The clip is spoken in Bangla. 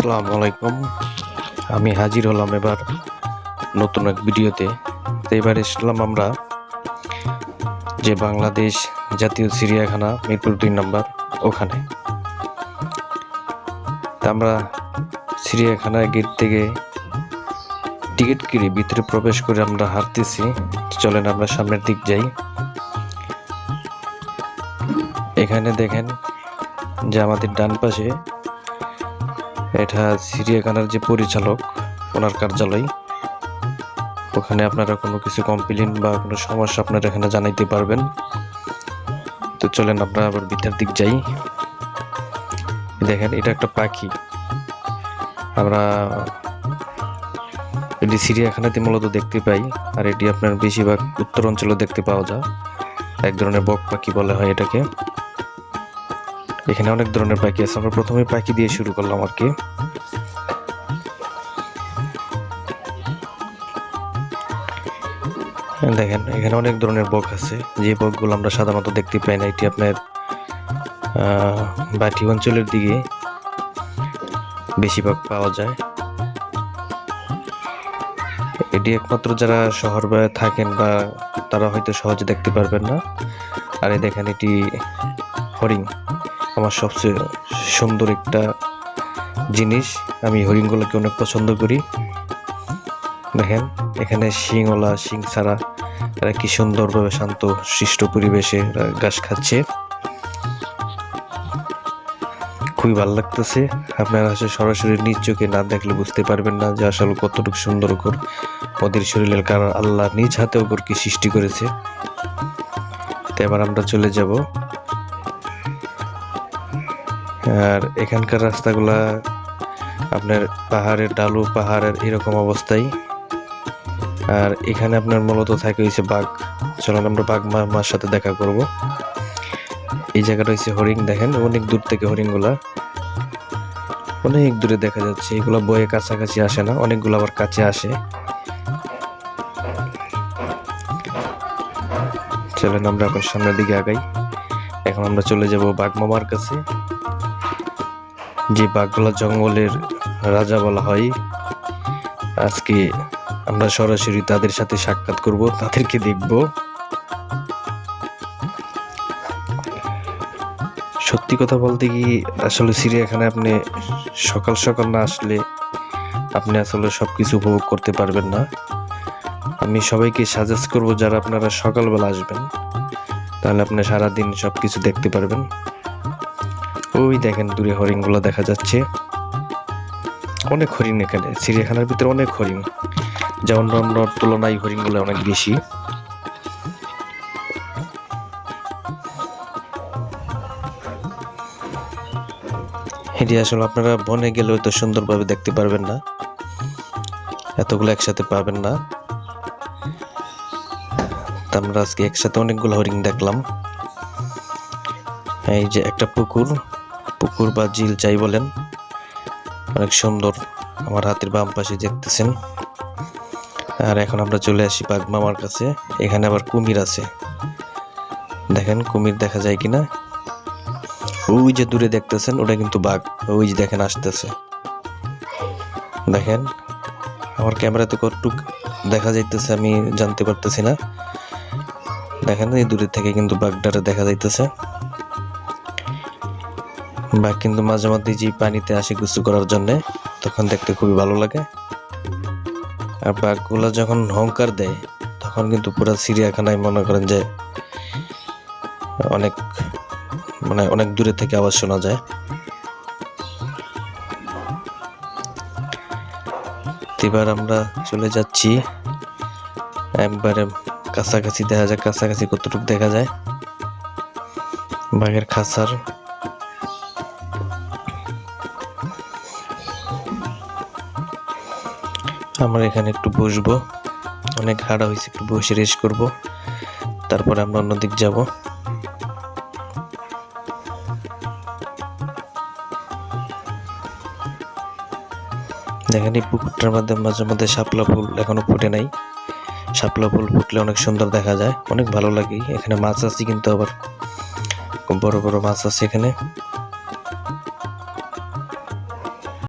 আসসালামু আলাইকুম। আমি হাজির হলাম এবার নতুন এক ভিডিওতে। তো এবার এসলাম আমরা যে বাংলাদেশ জাতীয় চিড়িয়াখানা, মিরপুর দুই নম্বর, ওখানে। তা আমরা চিড়িয়াখানার গেট থেকে টিকিট কিনে ভিতরে প্রবেশ করে আমরা হারতেছি চলেন আমরা সামনের দিক যাই। এখানে দেখেন যে আমাদের ডান পাশে এটা চিড়িয়াখানার যে পরিচালক, ওনার কার্যালয়। ওখানে আপনারা কোনো কিছু কমপ্লেন বা কোনো সমস্যা আপনারা এখানে জানাইতে পারবেন। তো চলেন আমরা আবার ভিতর দিক যাই। দেখেন, এটা একটা পাখি। আমরা এটি চিড়িয়াখানাতে মূলত দেখতে পাই, আর এটি আপনার বেশিরভাগ উত্তর অঞ্চলে দেখতে পাওয়া যায়। এক ধরনের বক পাখি বলা হয় এটাকে। এখানে অনেক ধরনের পাখি আছে। আমরা প্রথমে পাখি দিয়ে শুরু করলাম আর কি। দেখেন, এখানে অনেক ধরনের বক আছে। যে বকগুলো আমরা সাধারণত দেখতে পাই না, এটি আপনার বাটি অঞ্চলের দিকে বেশিরভাগ পাওয়া যায়। এটি একমাত্র যারা শহর বা থাকেন বা তারা হয়তো সহজে দেখতে পারবেন না। আর এই দেখেন, এটি হরিণ। আমার সবচেয়ে সুন্দর একটা জিনিস। আমি হরিণগুলোকে অনেক পছন্দ করি। দেখেন, এখানে শিংওয়ালা শিং ছাড়া এরা কি সুন্দরভাবে শান্ত, সৃষ্ট পরিবেশে ঘাস খাচ্ছে। খুবই ভালো লাগতেছে। আপনারা আসলে সরাসরি নিজ চোখে না দেখলে বুঝতে পারবেন না যে আসলে কতটুকু সুন্দর করে ওদের শরীরের কারণ। আল্লাহ নিজ হাতে ওপরকে সৃষ্টি করেছে। তো এবার আমরা চলে যাব। আর এখানকার রাস্তাগুলা আপনার পাহাড়ের ডালু, পাহাড়ের এরকম অবস্থায় আর এখানে আপনার মূলত থাকে হয়েছে বাঘ। চলুন আমরা বাঘ মার সাথে দেখা করব। এই জায়গাটা হয়েছে হরিণ, দেখেন? অনেক দূর থেকে হরিণগুলা। অনেক দূরে দেখা যাচ্ছে। এগুলো বয়ে কাছাকাছি আসে না। অনেকগুলো আবার কাছে আসে। চলেন আমরা এখন সামনের দিকে আগাই। এখন আমরা চলে যাব বাঘ মামার কাছে। যে বাঘগুলা জঙ্গলের রাজা বলা হয়, আজকে আমরা সরাসরি তাদের সাথে সাক্ষাৎ করব, তাদেরকে দেখব। সত্যি কথা বলতে কি, আসলে চিড়িয়াখানায় আপনি সকাল সকাল না আসলে আপনি আসলে সবকিছু উপভোগ করতে পারবেন না। আমি সবাইকে সাজেস্ট করব, যারা আপনারা সকালবেলা আসবেন, তাহলে আপনি সারাদিন সবকিছু দেখতে পারবেন। ওই দেখেন দূরে হরিণগুলো দেখা যাচ্ছে। অনেক হরিণ এখানে, চিড়িয়াখানার ভিতরে অনেক হরিণ। যেমন অন্য তুলনায় হরিণগুলো অনেক বেশি। এটি আসলে আপনারা বনে গেলেও তো সুন্দরভাবে দেখতে পারবেন না। এতগুলো একসাথে পাবেন না। আমরা আজকে একসাথে অনেকগুলো হরিণ দেখলাম। এই যে একটা পুকুর পুকুর বা ঝিল চাই বলেন, অনেক সুন্দর আমার হাতের বাম পাশে দেখতেছেন। আর এখন আমরা চলে আসি মামার কাছে, এখানে আবার কুমির আছে। দেখেন, কুমির দেখা যায় কিনা? ওই যে দূরে দেখতেছেন, ওটা কিন্তু বাঘ, ওই যে দেখেন আসতেছে। দেখেন, আমার ক্যামেরাতে কতটুক দেখা যাইতেছে, আমি জানতে পারতেছি না। দেখেন, এই দূরে থেকে কিন্তু বাঘটারে দেখা যাইতেছে। বাঘ কিন্তু মাঝে মধ্যে যে পানিতে আসে গোসল করার জন্য, তখন দেখতে খুবই ভালো লাগে। আর বাঘগুলো যখন হংকার দেয়, তখন কিন্তু পুরো চিড়িয়াখানায় মনে করেন যে অনেক মানে অনেক দূরে থেকে আওয়াজ শোনা যায়। এবার আমরা চলে যাচ্ছি। একবারে কাছাকাছি দেখা যায় কাছাকাছি কতটুকু দেখা যায়। বাঘের খাঁচার আমরা এখানে একটু বসবো। অনেক হাঁড়া হয়েছে, একটু বসে রেস্ট করব। তারপরে আমরা অন্যদিক যাব। দেখেন এই পুকুরটার মধ্যে মাঝে মধ্যে শাপলা ফুল এখনও ফুটে নাই। শাপলা ফুল ফুটলে অনেক সুন্দর দেখা যায়। অনেক ভালো লাগে। এখানে মাছ আছে কিন্তু আবার বড় বড় মাছ আছে এখানে।